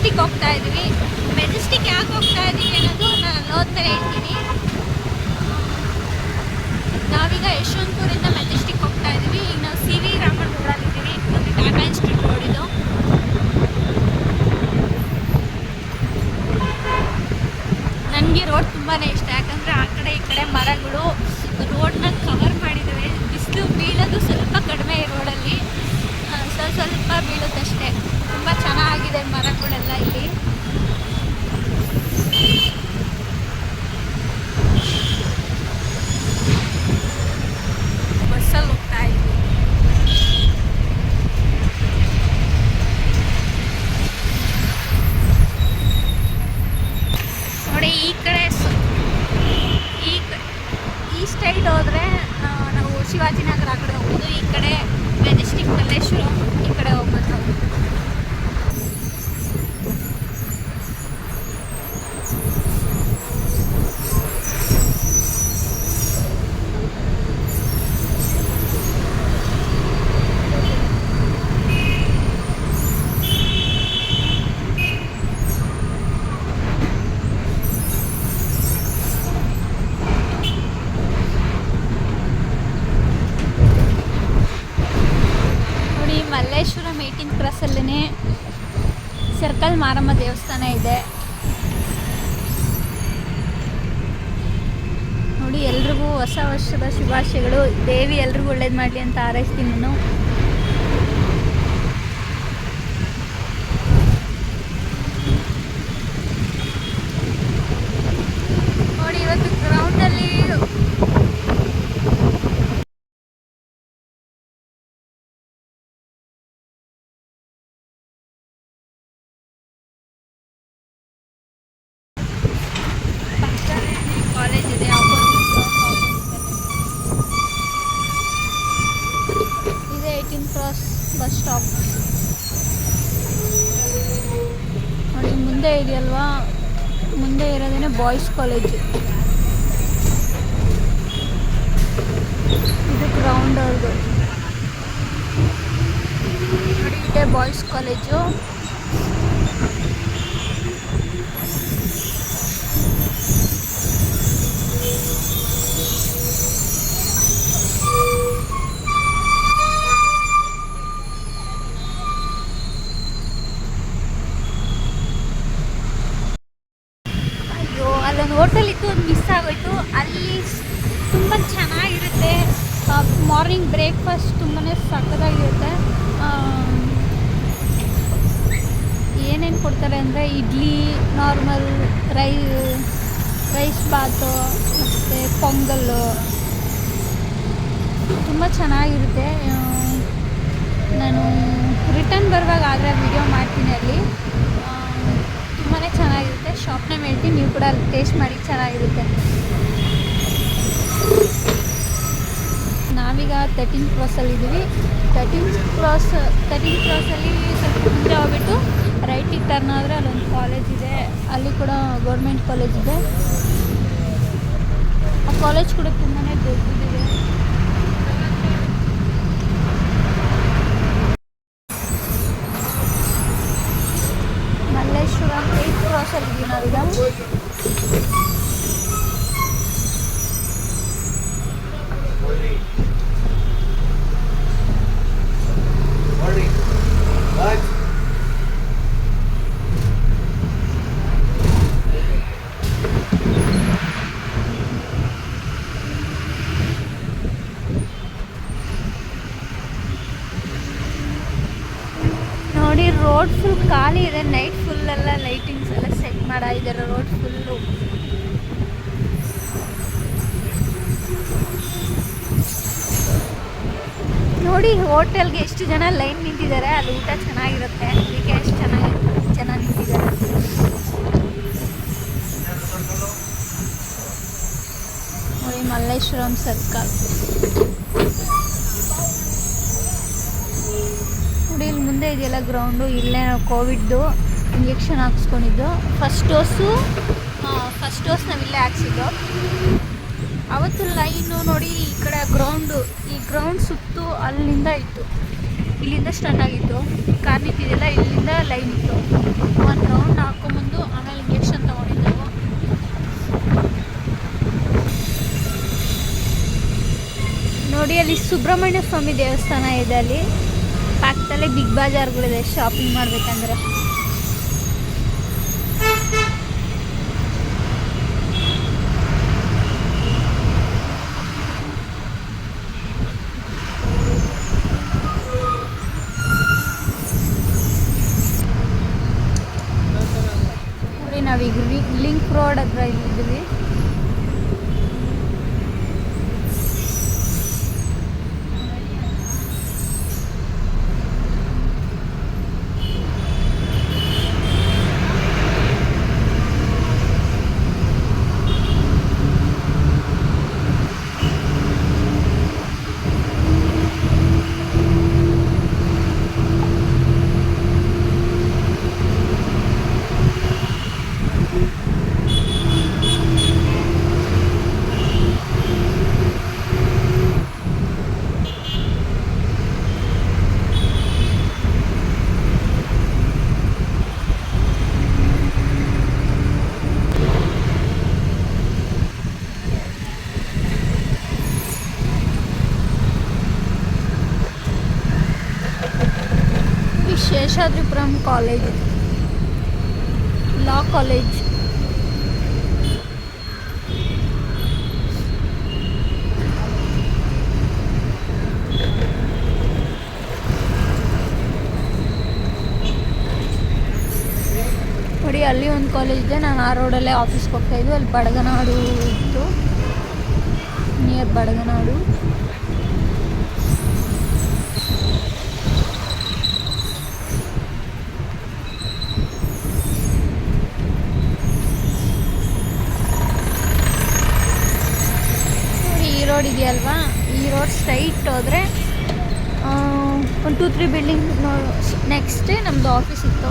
Majestic ಹೋಗ್ತಾ ಇದ್ವಿ Majestic ಯಾಕೆ ಹೋಗ್ತಾ ಇದ್ದೀವಿ ಅನ್ನೋದು ನಾನು ನೋಡ್ತಾ ಹೇಳ್ತೀನಿ ನಾವೀಗ ಯಶವಂತಪುರಿಂದ ಮೆಜೆಸ್ಟಿಕ್ ಹೋಗ್ತಾ ಇದ್ದೀವಿ. ಈಗ ನಾವು ಸಿ ವಿ ರಾಮನ್ ರೋಡಲ್ಲಿದ್ದೀವಿ ಒಂದು ಟಾಟಾ ಇನ್ಸ್ಟಿಟ್ಯೂಟ್ ನೋಡಿದ್ದು ನನಗೆ ರೋಡ್ ತುಂಬಾ ಇಷ್ಟ. ಯಾಕಂದರೆ ಆ ಕಡೆ ಈ ಕಡೆ ಮರಗಳು ರೋಡ್ನ ಕವರ್ ಮಾಡಿದ್ದಾವೆ ಬಿಸಿಲು ಬೀಳೋದು ಸ್ವಲ್ಪ ಕಡಿಮೆ ಈ ರೋಡಲ್ಲಿ ಸ್ವಲ್ಪ ಸ್ವಲ್ಪ ಬೀಳುತ್ತಷ್ಟೇ. ತುಂಬ ಚೆನ್ನಾಗಿದೆ ಮರಗಳೆಲ್ಲ ಇಲ್ಲಿ ಬಸ್ಸಲ್ಲಿ ಹೋಗ್ತಾ ಇದ್ವಿ ನೋಡಿ ಈ ಕಡೆ ಸ- ಈ ಕ- ಈ ಸ್ಟೈಲ್ ಹೋದ್ರೆ ಆ, ನಾವು ಶಿವಾಜಿನಗರ ಆ ಕಡೆ ಹೋಗ್ಬೋದು ಈ ಕಡೆ ಮೆಜೆಸ್ಟಿಕ್ ಮಲ್ಲೇಶ್ವರಂ ಈ ಕಡೆ ಹೋಗ್ಬೋದು ನಾವು ನೋಡಿ ಮಲ್ಲೇಶ್ವರಂ ಏಯ್ಟೀನ್ ಕ್ರಾಸಲ್ಲೇ ಸರ್ಕಲ್ ಮಾರಮ್ಮ ದೇವಸ್ಥಾನ ಇದೆ ನೋಡಿ ಎಲ್ರಿಗೂ ಹೊಸ ವರ್ಷದ ಶುಭಾಶಯಗಳು. ದೇವಿ, ಎಲ್ರಿಗೂ ಒಳ್ಳೇದು ಮಾಡಲಿ ಅಂತ ಹಾರೈಸ್ತೀನಿ ನಾನು. ನೋಡಿ, ಇವತ್ತು ಗ್ರೌಂಡಲ್ಲಿ ಕಾಲೇಜ್ ಇದೆ ಏಯ್ಟೀನ್ ಕ್ರಾಸ್ ಬಸ್ ಸ್ಟಾಪ್ ನೋಡಿ ಮುಂದೆ ಇದೆಯಲ್ವಾ? ಮುಂದೆ ಇರೋದೇನೆ ಬಾಯ್ಸ್ ಕಾಲೇಜು ಇದು ಗ್ರೌಂಡ್ ಅವ್ರದ್ದು ನೋಡಿ, ಇದೆ ಬಾಯ್ಸ್ ಕಾಲೇಜು ತುಂಬ ಚೆನ್ನಾಗಿರುತ್ತೆ. ನಾನು ರಿಟರ್ನ್ ಬರುವಾಗ ಆದರೆ ವಿಡಿಯೋ ಮಾಡ್ತೀನಿ ಅಲ್ಲಿ. ತುಂಬಾ ಚೆನ್ನಾಗಿರುತ್ತೆ. ಶಾಪ್ನ ಹೇಳ್ತೀನಿ, ನೀವು ಕೂಡ ಅಲ್ಲಿ ಟೇಸ್ಟ್ ಮಾಡಿ ಚೆನ್ನಾಗಿರುತ್ತೆ. ನಾವೀಗ ತರ್ಟೀನ್ ಕ್ರಾಸಲ್ಲಿ ಇದ್ದೀವಿ. ತರ್ಟೀನ್ ಕ್ರಾಸ್ ತರ್ಟೀನ್ ಕ್ರಾಸಲ್ಲಿ ಸ್ವಲ್ಪ ಮುಂದೆ ಹೋಗ್ಬಿಟ್ಟು ರೈಟಿಗೆ ಟರ್ನ್ ಆದರೆ ಅಲ್ಲೊಂದು ಕಾಲೇಜ್ ಇದೆ. ಅಲ್ಲಿ ಕೂಡ ಗೌರ್ಮೆಂಟ್ ಕಾಲೇಜ್ ಇದೆ. ಆ ಕಾಲೇಜ್ ಕೂಡ ತುಂಬಾ ದೊಡ್ಡದಿದೆ ಮಲ್ಲೇಶ್ವರಂ ಏಯ್ಟ್ ಕ್ರಾಸಲ್ಲಿ ಇದ್ದೀವಿ ನಾವೀಗ Morning. Lunch. ನೋಡಿ ರೋಡ್ ಫುಲ್ ಖಾಲಿ ಇದೆ. ನೈಟ್ ಫುಲ್ ಎಲ್ಲ ಲೈಟಿಂಗ್ಸ್ ಎಲ್ಲ ಸೆಟ್ ಮಾಡಿದ್ದಾರೆ ರೋಡ್ ಫುಲ್ಲು ನೋಡಿ ಹೋಟೆಲ್ಗೆ ಎಷ್ಟು ಜನ ಲೈನ್ ನಿಂತಿದ್ದಾರೆ, ಅಲ್ಲಿ ಊಟ ಚೆನ್ನಾಗಿರುತ್ತೆ. ಅದಕ್ಕೆ ಎಷ್ಟು ಚೆನ್ನಾಗಿ, ಜನ ನಿಂತಿದ್ದಾರೆ. ನೋಡಿ, ಮಲ್ಲೇಶ್ವರಂ ಸರ್ಕಲ್ ನೋಡಿ, ಇಲ್ಲಿ ಮುಂದೆ ಇದೆಯಲ್ಲ ಗ್ರೌಂಡು ಇಲ್ಲೇ ನಾವು ಕೋವಿಡ್ದು ಇಂಜೆಕ್ಷನ್ ಹಾಕ್ಸ್ಕೊಂಡಿದ್ದು ಫಸ್ಟ್ ಡೋಸು ಫಸ್ಟ್ ಡೋಸ್ ನಾವು ಇಲ್ಲೇ ಹಾಕ್ಸಿದ್ದು. ಅವತ್ತು ಲೈನು ನೋಡಿ, ಈ ಕಡೆ ಗ್ರೌಂಡು ಈ ಗ್ರೌಂಡ್ ಸುತ್ತು ಅಲ್ಲಿಂದ ಇತ್ತು. ಇಲ್ಲಿಂದ ಸ್ಟಾರ್ಟ್ ಆಗಿತ್ತು. ಕಾರ್ ನಿಂತಿದೆಯಲ್ಲ, ಇಲ್ಲಿಂದ ಲೈನ್ ಇತ್ತು. ಒಂದು ರೌಂಡ್ ಹಾಕೊಂಬಂದು ಆಮೇಲೆ ಇಂಜೆಕ್ಷನ್ ತೊಗೊಂಡಿದ್ದೆವು ನೋಡಿ, ಅಲ್ಲಿ ಸುಬ್ರಹ್ಮಣ್ಯ ಸ್ವಾಮಿ ದೇವಸ್ಥಾನ ಇದೆ ಅಲ್ಲಿ. ಪಕ್ಕದಲ್ಲೇ ಬಿಗ್ ಬಜಾರ್ಗಳಿದೆ ಶಾಪಿಂಗ್ ಮಾಡ್ಬೇಕಂದ್ರೆ ನೋಡಿ ನಾವೀಗ ಲಿಂಕ್ ರೋಡ್ ಹತ್ರ ಇದ್ದೀವಿ ಈ ಶೇಷಾದ್ರಿಪುರಂ ಕಾಲೇಜ್ ಲಾ ಕಾಲೇಜ್ ನೋಡಿ ಅಲ್ಲಿ ಒಂದು ಕಾಲೇಜ್ ಇದೆ ನಾನು ಆ ರೋಡಲ್ಲೇ ಆಫೀಸ್ಗೆ ಹೋಗ್ತಾ ಇದ್ವಿ ಅಲ್ಲಿ ಬಡಗನಾಡು ಇತ್ತು ನಿಯರ್ ಬಡಗನಾಡು ನೋಡಿ ಈ ರೋಡ್ ಇದೆಯಲ್ವಾ ಈ ರೋಡ್ ಸ್ಟ್ರೈಟ್ ಹೋದರೆ ತ್ರೀ ಬಿಲ್ಡಿಂಗ್ ನೆಕ್ಸ್ಟ್ ನಮ್ದು ಆಫೀಸ್ ಇತ್ತು.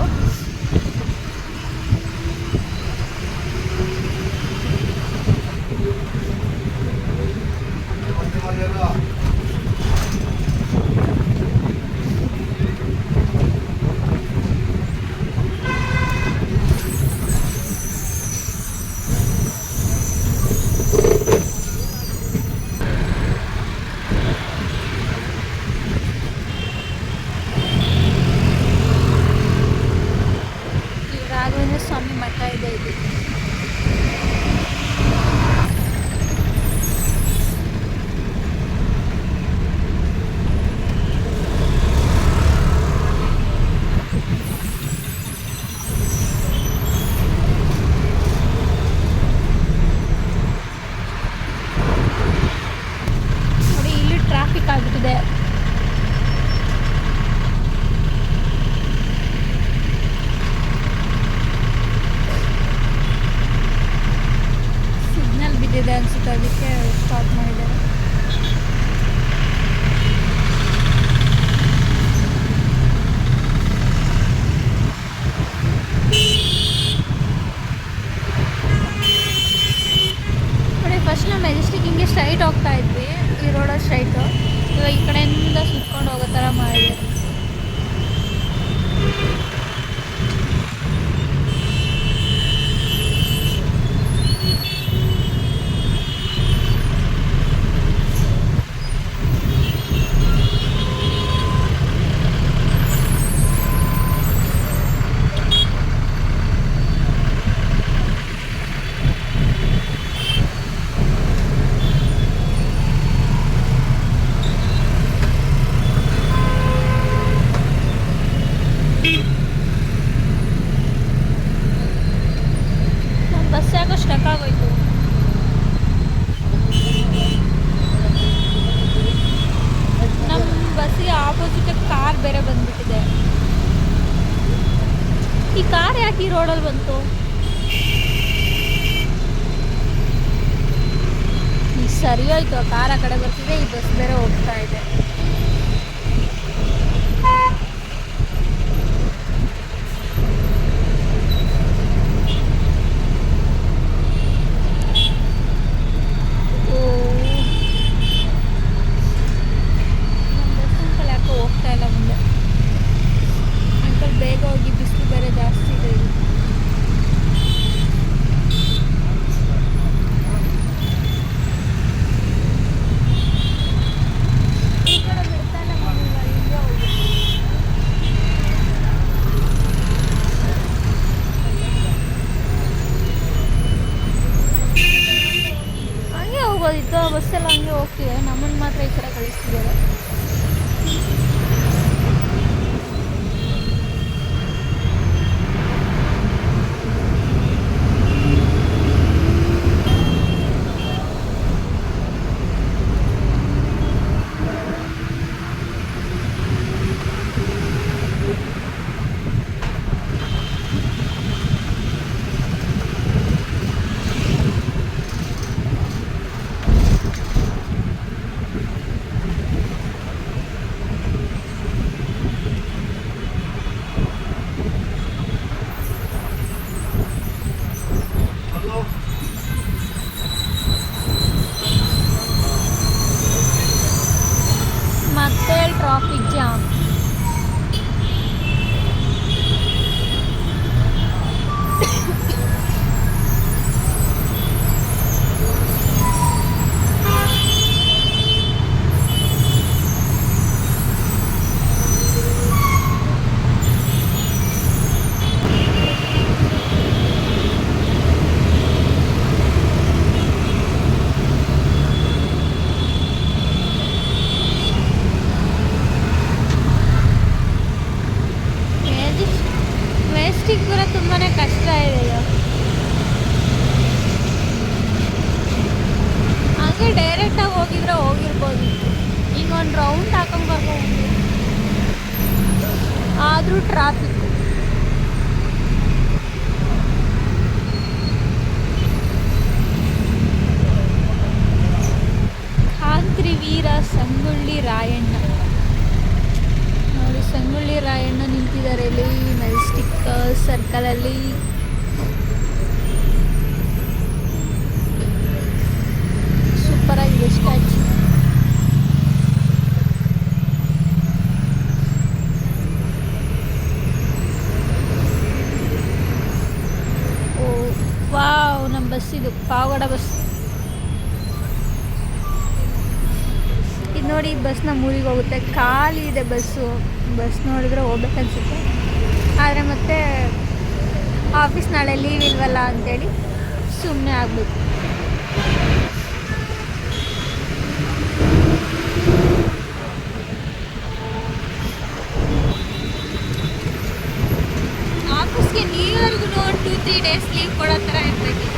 ಈ ಕಾರ್ ಯಾಕೆ ಈ ರೋಡಲ್ಲಿ ಬಂತು? ಈ ಸರಿ ಹೋಯ್ತು ಕಾರ್ ಆ ಕಡೆ ಬರ್ತಿದೆ, ಈ ಬಸ್ ಬೇರೆ ಹೋಗ್ತಾ ಇದೆ. ವೀರ ಸಂಗೊಳ್ಳಿ ರಾಯಣ್ಣ. ನೋಡಿ, ಸಂಗೊಳ್ಳಿ ರಾಯಣ್ಣ ನಿಂತಿದ್ದಾರೆ ಇಲ್ಲಿ ಮೆಜೆಸ್ಟಿಕ್ ಸರ್ಕಲಲ್ಲಿ. ಸೂಪರ್ ಆಗಿದೆ ಸ್ಟ್ಯಾಚು. ಓ, ವಾವ್, ನಮ್ಮ ಬಸ್ ಇದು, ಪಾವಗಡ ಬಸ್. ನೋಡಿ ಬಸ್ ನಮ್ಮ ಊರಿಗೆ ಹೋಗುತ್ತೆ. ಖಾಲಿ ಇದೆ ಬಸ್ಸು. ಬಸ್ ನೋಡಿದ್ರೆ ಹೋಗ್ಬೇಕನ್ಸುತ್ತೆ ಆದರೆ ಮತ್ತೆ ಆಫೀಸ್ ನಾಳೆ ಲೀವ್ ಇಲ್ವಲ್ಲ ಅಂತೇಳಿ ಸುಮ್ಮನೆ ಆಗ್ಬೇಕು. ಆಫೀಸ್ಗೆ ನೀವರೆಗೂ ಒಂದು ಟೂ ತ್ರೀ ಡೇಸ್ ಲೀವ್ ಕೊಡೋ ಥರ ಇರ್ತೈತಿ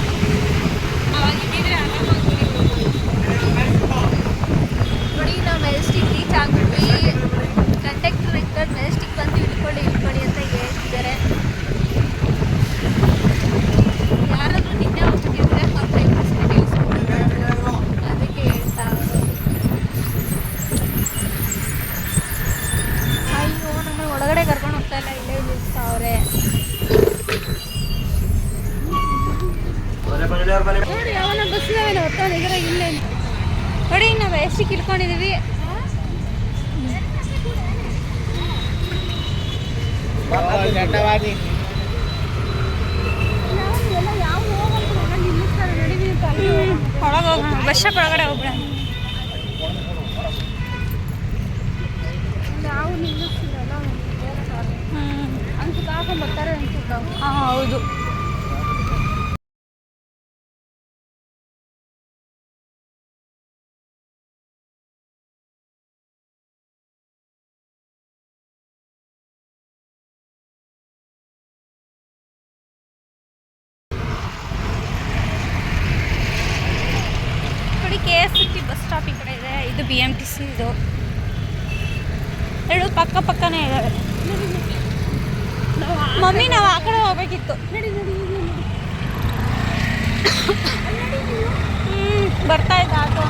ಅವಾಗ ಇದ್ದಿದ್ರೆ ಆರಾಮಾಗಿ ನೋಡಿ ನಾವು ಮೆಜೆಸ್ಟಿಕ್ ರೀಚ್ ಆಗ್ಬಿಟ್ವಿ ಸ್ಟಾಪ್ ಒಳಗಡೆ ಹೋಗ್ಬಿಡ ನಾವು ನಿಲ್ಲಿಸ್ತಿರಲ್ಲ ಅನ್ಸುತ್ತೆ ಹಾಕೊಂಡ್ ಬರ್ತಾರೆ ಅನ್ಸುತ್ತೆ ಹಾಂ ಹೌದು ನೋಡಿ K S C T bus stop ಈ ಕಡೆ ಇದೆ ಇದು ಬಿ ಎಂ ಟಿ ಸಿ ಇದು ಎರಡು ಪಕ್ಕ ಪಕ್ಕನೇ ಇದ್ದಾವೆ ಮಮ್ಮಿ ನಾವು ಆ ಕಡೆ ಹೋಗ್ಬೇಕಿತ್ತು. ಬರ್ತಾ ಇದ್ದ ಆಟೋ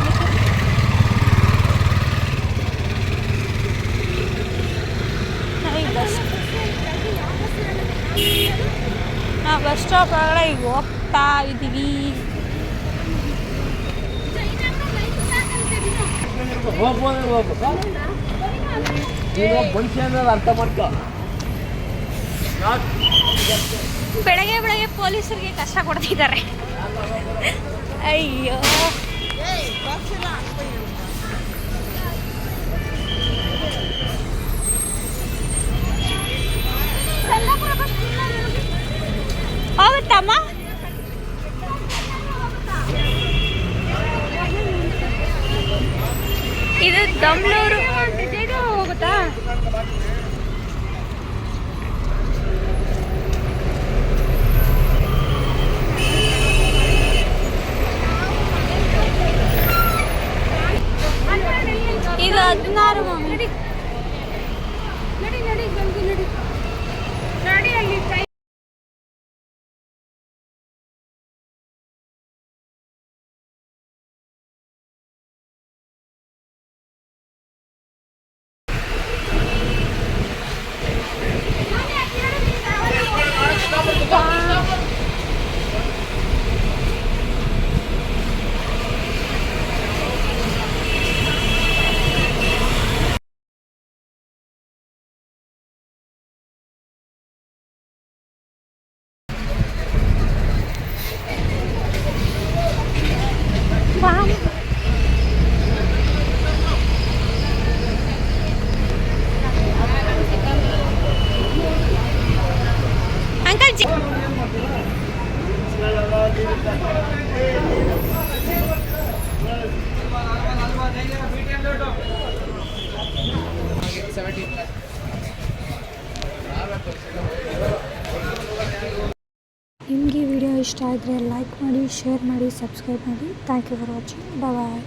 ನಾವು ಬಸ್ ಸ್ಟಾಪ್ ಒಳಗಡೆ ಈಗ ಹೋಗ್ತಾ ಇದ್ದೀವಿ. ಹೋಗ್ಬೋದು ಹೋಗ್ಬೇಕು ನೀನು ಮನುಷ್ಯ ಅನ್ನೋದು ಅರ್ಥ ಮಾಡ್ಕೊ ಬೆಳಗ್ಗೆ ಬೆಳಗ್ಗೆ ಪೊಲೀಸರಿಗೆ ಕಷ್ಟ ಕೊಡ್ತಿದ್ದಾರೆ. ಅಯ್ಯೋ. ಹೋಗುತ್ತಮ್ಮ? ಇದು ದಮ್ಲೂರು ಹೋಗುತ್ತಾ ಇದು ಹದಿನಾರು ಮಮ್ಮಿ ನಡಿ ನಡಿ ಜಲ್ದಿ ನಡಿ ನಡಿ ಅಲ್ಲಿ ಕೈ ಅಂಕಲ್ ಜಿ ನಿಮಗೆ ಈ ವಿಡಿಯೋ ಇಷ್ಟ ಆದರೆ ಲೈಕ್ ಮಾಡಿ ಶೇರ್ ಮಾಡಿ ಸಬ್ಸ್ಕ್ರೈಬ್ ಮಾಡಿ. Thank you for watching bye